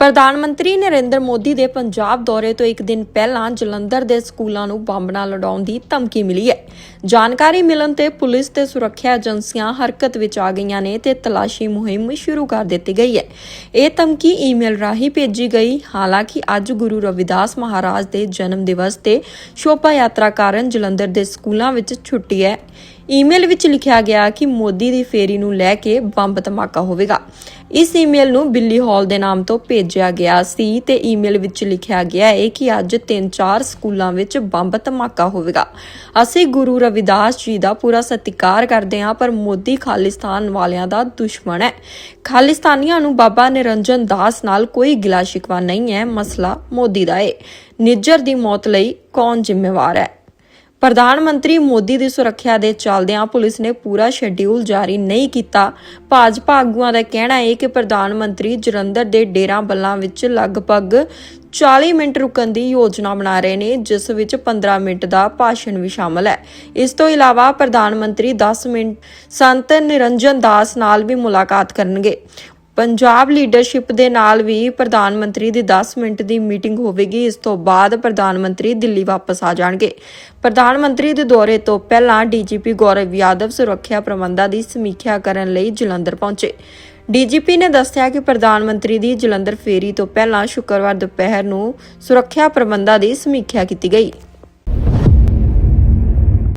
ਪ੍ਰਧਾਨ ਮੰਤਰੀ ਨਰਿੰਦਰ ਮੋਦੀ ਦੇ ਪੰਜਾਬ ਦੌਰੇ ਤੋਂ ਇੱਕ ਦਿਨ ਪਹਿਲਾਂ ਜਲੰਧਰ ਦੇ ਸਕੂਲਾਂ ਨੂੰ ਬੰਬ ਨਾਲ ਲੜਾਉਣ ਦੀ ਧਮਕੀ ਮਿਲੀ ਹੈ। ਜਾਣਕਾਰੀ ਮਿਲਣ ਤੇ ਪੁਲਿਸ ਤੇ ਸੁਰੱਖਿਆ ਏਜੰਸੀਆਂ ਹਰਕਤ ਵਿੱਚ ਆ ਗਈਆਂ ਨੇ ਤੇ ਤਲਾਸ਼ੀ ਮੁਹਿੰਮ ਸ਼ੁਰੂ ਕਰ ਦਿੱਤੀ ਗਈ ਹੈ। ਇਹ ਧਮਕੀ ਈਮੇਲ ਰਾਹੀਂ ਭੇਜੀ ਗਈ। ਹਾਲਾਂਕਿ ਅੱਜ ਗੁਰੂ ਰਵਿਦਾਸ ਮਹਾਰਾਜ ਦੇ ਜਨਮ ਦਿਵਸ ਤੇ ਸ਼ੋਭਾ ਯਾਤਰਾ ਕਾਰਨ ਜਲੰਧਰ ਦੇ ਸਕੂਲਾਂ ਵਿੱਚ ਛੁੱਟੀ ਹੈ। ਈਮੇਲ ਵਿੱਚ ਲਿਖਿਆ ਗਿਆ ਕਿ ਮੋਦੀ ਦੀ ਫੇਰੀ ਨੂੰ ਲੈ ਕੇ ਬੰਬ ਧਮਾਕਾ ਹੋਵੇਗਾ। ਇਸ ਈਮੇਲ ਨੂੰ ਬਿੱਲੀ ਹਾਲ ਦੇ ਨਾਮ ਤੋਂ ਭੇਜ ਭੇਜਿਆ ਗਿਆ ਸੀ ਤੇ ਈਮੇਲ ਵਿੱਚ ਲਿਖਿਆ ਗਿਆ ਹੈ ਕਿ ਅੱਜ 3-4 ਸਕੂਲਾਂ ਵਿੱਚ ਬੰਬ ਧਮਾਕਾ ਹੋਵੇਗਾ। ਅਸੀਂ ਗੁਰੂ ਰਵਿਦਾਸ ਜੀ ਦਾ ਪੂਰਾ ਸਤਿਕਾਰ ਕਰਦੇ ਹਾਂ, ਪਰ ਮੋਦੀ ਖਾਲਿਸਤਾਨ ਵਾਲਿਆਂ ਦਾ ਦੁਸ਼ਮਣ ਹੈ। ਖਾਲਿਸਤਾਨੀਆਂ ਨੂੰ ਬਾਬਾ ਨਿਰੰਜਨ ਦਾਸ ਨਾਲ ਕੋਈ ਗਿਲਾ ਸ਼ਿਕਵਾ ਨਹੀਂ ਹੈ, ਮਸਲਾ ਮੋਦੀ ਦਾ ਹੈ ਨਿੱਜਰ ਦੀ ਮੌਤ ਲਈ ਕੌਣ ਜ਼ਿੰਮੇਵਾਰ ਹੈ? ਪ੍ਰਧਾਨ ਮੰਤਰੀ ਮੋਦੀ ਦੀ ਸੁਰੱਖਿਆ ਦੇ ਚੱਲਦਿਆਂ ਪੁਲਿਸ ਨੇ ਪੂਰਾ ਸ਼ੈਡਿਊਲ ਜਾਰੀ ਨਹੀਂ ਕੀਤਾ। ਭਾਜਪਾ ਆਗੂਆਂ ਦਾ ਕਹਿਣਾ ਹੈ ਕਿ ਪ੍ਰਧਾਨ ਮੰਤਰੀ ਜਲੰਧਰ ਦੇ ਡੇਰਾ ਬੱਲਾਂ ਵਿੱਚ ਲਗਭਗ 40 ਮਿੰਟ ਰੁਕਣ ਦੀ ਯੋਜਨਾ ਬਣਾ ਰਹੇ ਨੇ, ਜਿਸ ਵਿੱਚ 15 ਮਿੰਟ ਦਾ ਭਾਸ਼ਣ ਵੀ ਸ਼ਾਮਲ ਹੈ। ਇਸ ਤੋਂ ਇਲਾਵਾ ਪ੍ਰਧਾਨ ਮੰਤਰੀ 10 ਮਿੰਟ ਸੰਤ ਨਿਰੰਜਨ ਦਾਸ ਨਾਲ ਵੀ ਮੁਲਾਕਾਤ ਕਰਨਗੇ। ਪੰਜਾਬ ਲੀਡਰਸ਼ਿਪ ਦੇ ਨਾਲ ਵੀ ਪ੍ਰਧਾਨ ਮੰਤਰੀ ਦੀ 10 ਮਿੰਟ ਦੀ ਮੀਟਿੰਗ ਹੋਵੇਗੀ। ਇਸ ਤੋਂ ਬਾਅਦ ਪ੍ਰਧਾਨ ਮੰਤਰੀ ਦਿੱਲੀ ਵਾਪਸ ਆ ਜਾਣਗੇ। ਪ੍ਰਧਾਨ ਮੰਤਰੀ ਦੇ ਦੌਰੇ ਤੋਂ ਪਹਿਲਾਂ ਡੀਜੀਪੀ ਗੌਰਵ ਯਾਦਵ ਸੁਰੱਖਿਆ ਪ੍ਰਬੰਧਾਂ ਦੀ ਸਮੀਖਿਆ ਕਰਨ ਲਈ ਜਲੰਧਰ ਪਹੁੰਚੇ। ਡੀਜੀਪੀ ਨੇ ਦੱਸਿਆ ਕਿ ਪ੍ਰਧਾਨ ਮੰਤਰੀ ਦੀ ਜਲੰਧਰ ਫੇਰੀ ਤੋਂ ਪਹਿਲਾਂ ਸ਼ੁੱਕਰਵਾਰ ਦੁਪਹਿਰ ਨੂੰ ਸੁਰੱਖਿਆ ਪ੍ਰਬੰਧਾਂ ਦੀ ਸਮੀਖਿਆ ਕੀਤੀ ਗਈ।